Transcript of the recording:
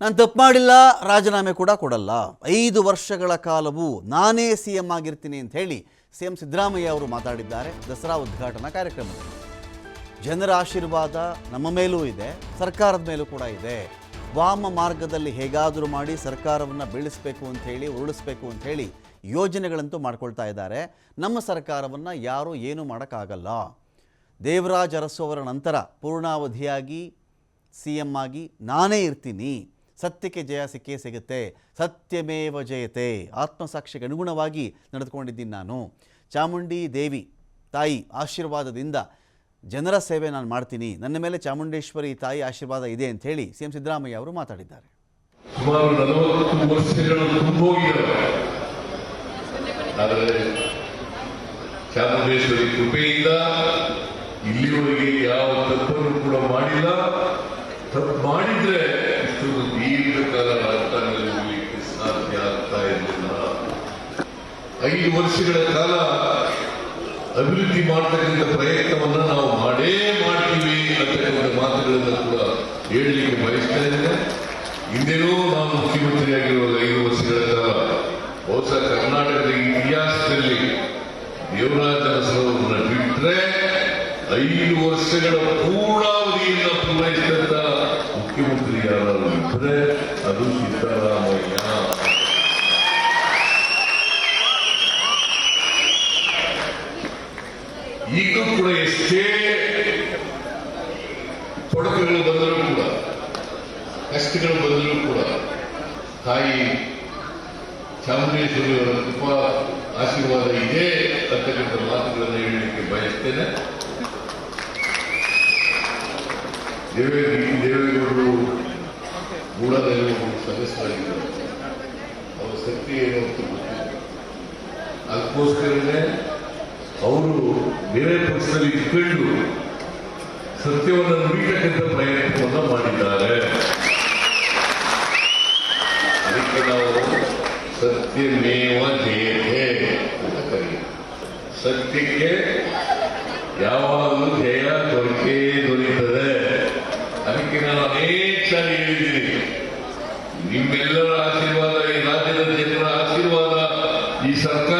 ನಾನು ತಪ್ಪು ಮಾಡಿಲ್ಲ, ರಾಜೀನಾಮೆ ಕೂಡ ಕೊಡಲ್ಲ. ಐದು ವರ್ಷಗಳ ಕಾಲವೂ ನಾನೇ ಸಿ ಎಂ ಆಗಿರ್ತೀನಿ ಅಂತ ಹೇಳಿ ಸಿ ಎಂ ಸಿದ್ದರಾಮಯ್ಯ ಅವರು ಮಾತಾಡಿದ್ದಾರೆ. ದಸರಾ ಉದ್ಘಾಟನಾ ಕಾರ್ಯಕ್ರಮದಲ್ಲಿ. ಜನರ ಆಶೀರ್ವಾದ ನಮ್ಮ ಮೇಲೂ ಇದೆ, ಸರ್ಕಾರದ ಮೇಲೂ ಕೂಡ ಇದೆ. ವಾಮ ಮಾರ್ಗದಲ್ಲಿ ಹೇಗಾದರೂ ಮಾಡಿ ಸರ್ಕಾರವನ್ನು ಬೀಳಿಸಬೇಕು ಅಂತ ಹೇಳಿ, ಉರುಳಿಸ್ಬೇಕು ಅಂತ ಹೇಳಿ ಯೋಜನೆಗಳಂತೂ ಮಾಡ್ಕೊಳ್ತಾ ಇದ್ದಾರೆ. ನಮ್ಮ ಸರ್ಕಾರವನ್ನು ಯಾರೂ ಏನೂ ಮಾಡೋಕ್ಕಾಗಲ್ಲ. ದೇವರಾಜ ಅರಸು ಅವರ ನಂತರ ಪೂರ್ಣಾವಧಿಯಾಗಿ ಸಿ ಎಂ ಆಗಿ ನಾನೇ ಇರ್ತೀನಿ. ಸತ್ಯಕ್ಕೆ ಜಯ ಸಿಕ್ಕೇ ಸಿಗುತ್ತೆ. ಸತ್ಯಮೇವ ಜಯತೆ. ಆತ್ಮಸಾಕ್ಷಿಗೆ ಅನುಗುಣವಾಗಿ ನಡೆದುಕೊಂಡಿದ್ದೀನಿ ನಾನು. ಚಾಮುಂಡಿ ದೇವಿ ತಾಯಿ ಆಶೀರ್ವಾದದಿಂದ ಜನರ ಸೇವೆ ನಾನು ಮಾಡ್ತೀನಿ. ನನ್ನ ಮೇಲೆ ಚಾಮುಂಡೇಶ್ವರಿ ತಾಯಿ ಆಶೀರ್ವಾದ ಇದೆ ಅಂತ ಹೇಳಿ ಸಿ ಎಂ ಸಿದ್ದರಾಮಯ್ಯ ಅವರು ಮಾತಾಡಿದ್ದಾರೆ. ಚಾಮುಂಡೇಶ್ವರಿ ಕೃಪೆಯಿಂದ ಇಲ್ಲಿವರೆಗೆ ಯಾವ ಐದು ವರ್ಷಗಳ ಕಾಲ ಅಭಿವೃದ್ಧಿ ಮಾಡತಕ್ಕಂಥ ಪ್ರಯತ್ನವನ್ನ ನಾವು ಮಾಡೇ ಮಾಡ್ತೀವಿ ಅಂತಕ್ಕಂಥ ಮಾತುಗಳನ್ನು ಕೂಡ ಹೇಳಲಿಕ್ಕೆ ಬಯಸ್ತಾ ಇದ್ದೇನೆ. ಹಿಂದೆನೂ ನಾವು ಮುಖ್ಯಮಂತ್ರಿಯಾಗಿರುವಾಗ ಐದು ವರ್ಷಗಳ ಕಾಲ ಬಹುಶಃ ಕರ್ನಾಟಕದ ಇತಿಹಾಸದಲ್ಲಿ ದೇವರಾಜ ಅರಸರವರನ್ನ ಬಿಟ್ಟರೆ ಐದು ವರ್ಷಗಳ ಪೂರ್ಣಾವಧಿಯನ್ನು ಪೂರೈಸಿದಂತ ಮುಖ್ಯಮಂತ್ರಿ ಯಾರಾದರೂ ಇದ್ದರೆ ಅದು ಸಿದ್ದರಾಮಯ್ಯ ಈಗಲೂ ಕೂಡ ಎಷ್ಟೇ ತೊಡಕುಗಳು ಬಂದರೂ ಕೂಡ, ಕಷ್ಟಗಳು ಬಂದರೂ ಕೂಡ, ತಾಯಿ ಚಾಮುಂಡೇಶ್ವರಿ ಅವರ ಕೃಪಾ ಆಶೀರ್ವಾದ ಇದೆ ಅಂತಕ್ಕಂಥ ಮಾತುಗಳನ್ನು ಹೇಳಲಿಕ್ಕೆ ಬಯಸ್ತೇನೆ. ದೇವೇ ದೇವೇಗೌಡರು ಒಬ್ಬರು ಸದಸ್ಯರಾಗಿದ್ದರು. ಅವರ ಶಕ್ತಿ ಏನು ಅಂತ ಗೊತ್ತಿಲ್ಲ. ಅದಕ್ಕೋಸ್ಕರನೇ ಅವರು ಬೇರೆ ಪಕ್ಷದಲ್ಲಿ ಇಟ್ಕೊಂಡು ಸತ್ಯವನ್ನು ನುಡಿತಕ್ಕಂಥ ಪ್ರಯತ್ನವನ್ನು ಮಾಡಿದ್ದಾರೆ. ಅದಕ್ಕೆ ನಾವು ಸತ್ಯಮೇವ ಜಯತೆ ಸತ್ಯಕ್ಕೆ ಯಾವಾಗಲೂ ಜಯ ದೊರಕೇ ದೊರೆಯುತ್ತದೆ ಅದಕ್ಕೆ ನಾನು ಅನೇಕ ಹೇಳಿದ್ದೀನಿ. ನಿಮ್ಮೆಲ್ಲರ ಆಶೀರ್ವಾದ, ಈ ರಾಜ್ಯದ ಜನರ ಆಶೀರ್ವಾದ ಈ ಸರ್ಕಾರ